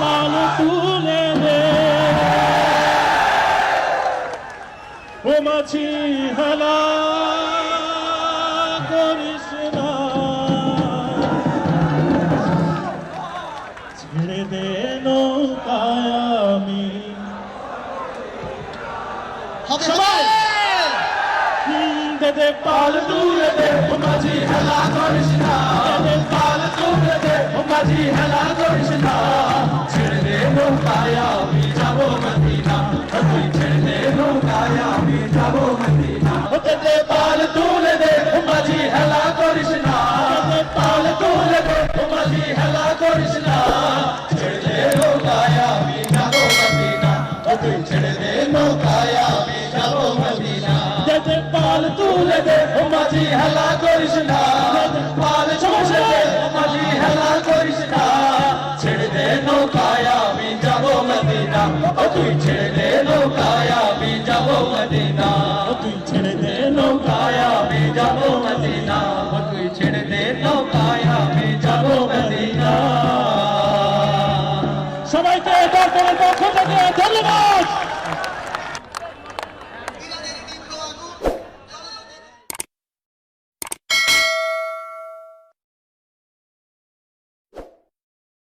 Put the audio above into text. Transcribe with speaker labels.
Speaker 1: পাল তুলে দে ও মাছি হেলা করিস না। ছেড়ে দে নৌকায় আমি। দে দে পাল তুলে দে। ও মাঝি হেলা করিস না। দে পাল তুলে দে। ও মাঝি হেলা দে পাল তুলে দে মাঝি হেলা করিস না। পাল তুলে দে মাঝি হেলা করিস না। ছেড়ে দে নৌকায় আমি যাব মদিনা। তুই ছেড়ে দে নৌকায় আমি যাব মদিনা। দে পাল তুলে দে মাঝি হেলা করিস না। পাল তুলে দে মাঝি হেলা করিস না। ছেড়ে দে নৌকায় আমি যাব মদিনা। তুই ছেড়ে দে নৌকায় নৌকায় আমি যাব মদিনা। তুই ছেড়ে দে নৌকায় আমি যাব মদিনা। সবাইকে দর্শনের পক্ষ থেকে ধন্যবাদ।